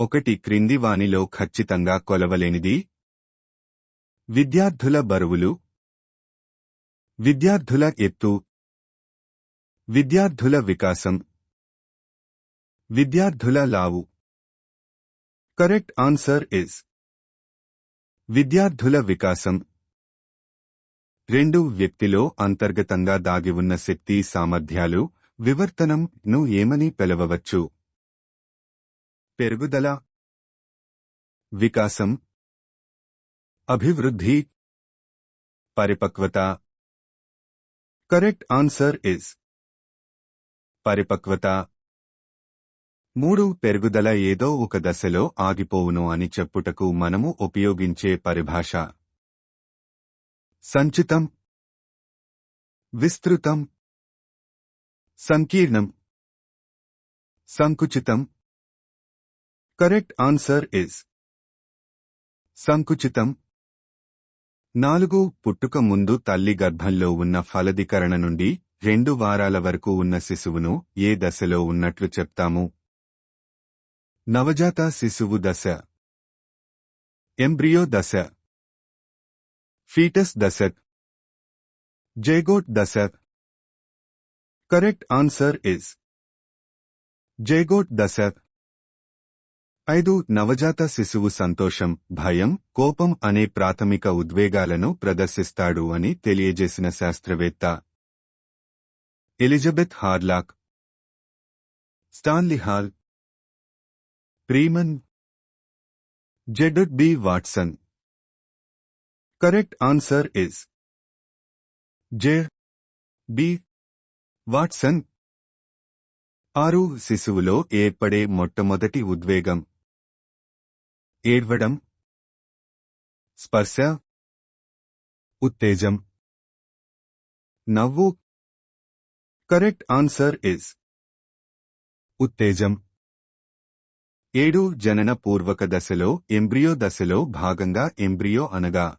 ఒకటి క్రింది వానిలో ఖచ్చితంగా కొలవలేనిది. విద్యార్థుల బరువులు. విద్యార్థుల ఎత్తు. విద్యార్థుల వికాసం. విద్యార్థుల లావు. కరెక్ట్ ఆన్సర్ ఇస్ విద్యార్థుల వికాసం. రెండు వ్యక్తిలో అంతర్గతంగా దాగి ఉన్న శక్తి సామర్థ్యాలు వివర్తనం ను ఏమని పిలవవచ్చు? పెరుగుదల వికాసం అభివృద్ధి పరిపక్వత. కరెక్ట్ ఆన్సర్ ఇస్ పరిపక్వత. మూడు పెరుగుదల ఏదో ఒక దశలో ఆగిపోవును అని చెప్పుటకు మనము ఉపయోగించే పరిభాష. సంచితం. విస్తృతం. సంకీర్ణం. సంకుచితం. కరెక్ట్ ఆన్సర్ ఇస్ సంకుచితం. నాలుగు పుట్టుక ముందు తల్లి గర్భంలో ఉన్న ఫలదీకరణ నుండి రెండు వారాల వరకు ఉన్న శిశువును ఏ దశలో ఉన్నట్లు చెప్తాము? నవజాత శిశువు దశ. ఎంబ్రియో దశ. ఫీటస్ దశ. జైగోట్ దశ. కరెక్ట్ ఆన్సర్ ఇస్ జైగోట్ దశ. ఐదు నవజాత శిశువు సంతోషం భయం కోపం అనే ప్రాథమిక ఉద్వేగాలను ప్రదర్శిస్తాడు అని తెలియజేసిన శాస్త్రవేత్త Elizabeth Hurlock. Stanley Hall. Freeman. జెడడ్ B. Watson. Correct answer is J. B. Watson. ఆరు శిశువులో ఏర్పడే మొట్టమొదటి ఉద్వేగం. ఏడ్వడం స్పర్శ ఉత్తేజం. నవ్వు. కరెక్ట్ ఆన్సర్ ఇస్ ఉత్తేజం. ఏడు జనన పూర్వక దశలో ఎంబ్రియో దశలో భాగంగా ఎంబ్రియో అనగా.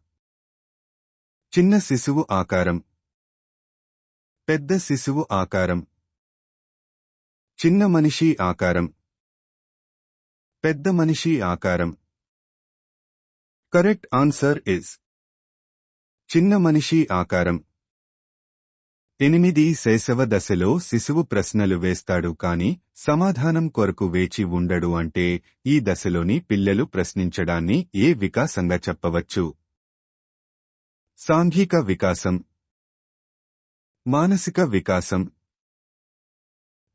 చిన్న శిశువు ఆకారం. పెద్ద శిశువు ఆకారం. చిన్న మనిషి ఆకారం. పెద్ద మనిషి ఆకారం. కరెక్ట్ ఆన్సర్ ఇస్ చిన్న మనిషి ఆకారం. ఎనిమిది శైశవ దశలో శిశువు ప్రశ్నలు వేస్తాడు కాని సమాధానం కొరకు వేచి ఉండడు అంటే ఈ దశలోని పిల్లలు ప్రశ్నించడాన్ని ఏ వికాసంగా చెప్పవచ్చు? సాంఘిక వికాసం. మానసిక వికాసం.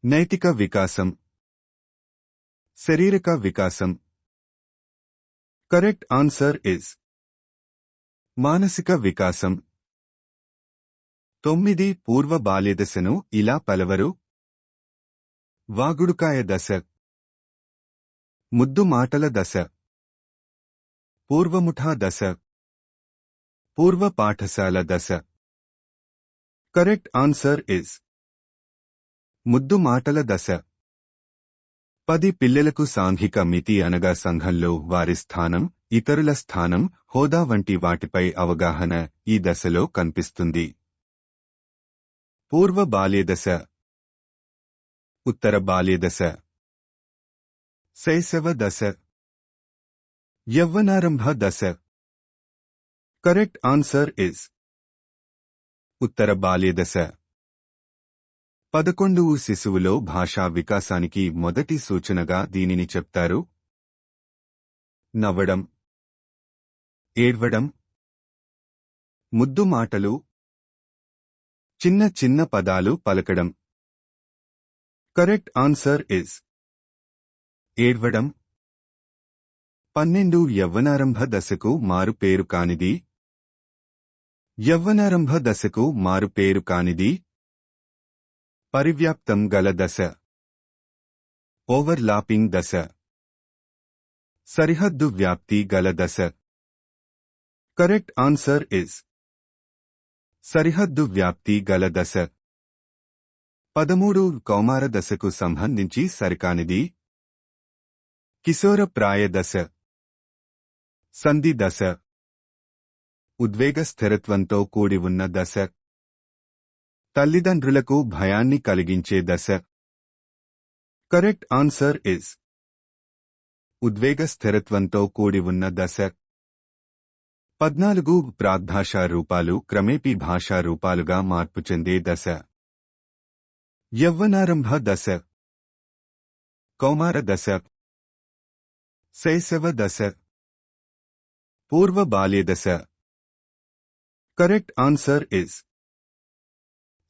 నైతిక వికాసం. శరీరక వికాసం. కరెక్ట్ ఆన్సర్ ఇస్ మానసిక వికాసం. తొమ్మిది పూర్వ బాల్యదశను ఇలా పలవరు. వాగుడుకాయ దశ. ముద్దు మాటల దశ. పూర్వముఠా దశ. పూర్వ పాఠశాల దశ. కరెక్ట్ ఆన్సర్ ఇస్ ముద్దు మాటల దశ. పది పిల్లలకు సాంఘిక మితి అనగా సంఘంలో వారి స్థానం ఇతరుల స్థానం హోదా వంటి వాటిపై అవగాహన ఈ దశలో కనిపిస్తుంది. పూర్వ బాల్యదశ. ఉత్తర బాల్యదశ. శైశవ దశ. యవ్వనారంభ దశ. Correct answer is. ఉత్తర బాల్యదశ. పదకొండు శిశువులో భాషా వికాసానికి మొదటి సూచనగా దీనిని చెప్తారు. నవ్వడం ఏడ్వడం ముద్దు మాటలు చిన్న చిన్న పదాలు పలకడం. కరెక్ట్ ఆన్సర్ ఇస్ ఏడ్వడం. పన్నెండు యవ్వనారంభ దశకు మారు పేరు కానిది. యవ్వనారంభ దశకు మారు పేరు కానిది. పరివ్యాప్తం గల దశ. ఓవర్లాపింగ్ దశ. సరిహద్దు వ్యాప్తి గల దశ. కరెక్ట్ ఆన్సర్ ఇస్ సరిహద్దు వ్యాప్తి గల దశ. పదమూడు కౌమార దశకు సంబంధించి సరికానిది. కిశోర ప్రాయ దశ. సంధి దశ. ఉద్వేగ స్థిరత్వంతో కూడి ఉన్న దశ. తల్లిదండ్రులకు భయాన్ని కలిగించే దశ. కరెక్ట్ ఆన్సర్ ఇస్ ఉద్వేగ స్థిరత్వంతో కూడి ఉన్న దశ. పద్నాలుగు ప్రాగ్భాషా రూపాలు క్రమేపీ భాషా రూపాలుగా మార్పు చెందే దశ. యవ్వనారంభ దశ. కౌమార దశ. శైశవ దశ. పూర్వ బాల్య దశ. కరెక్ట్ ఆన్సర్ ఇస్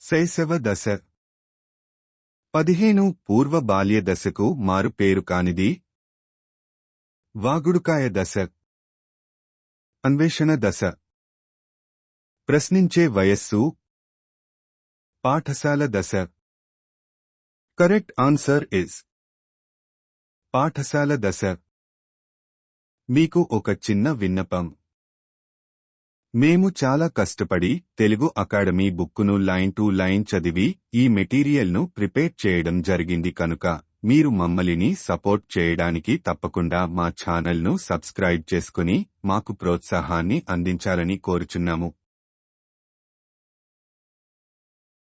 శైశవ దశ. పదిహేను పూర్వ బాల్య దశకు మారు పేరు కానిది. వాగుడుకాయ దశ. అన్వేషణ దశ. ప్రశ్నించే వయస్సు. పాఠశాల దశ. Correct answer is. పాఠశాల దశ. మీకు ఒక చిన్న విన్నపం. మేము చాలా కష్టపడి తెలుగు అకాడమీ బుక్కును లైన్ టు లైన్ చదివి ఈ మెటీరియల్ను ప్రిపేర్ చేయడం జరిగింది కనుక మీరు మమ్మల్ని సపోర్ట్ చేయడానికి తప్పకుండా మా ఛానల్ను సబ్స్క్రైబ్ చేసుకుని మాకు ప్రోత్సాహాన్ని అందించాలని కోరుచున్నాము.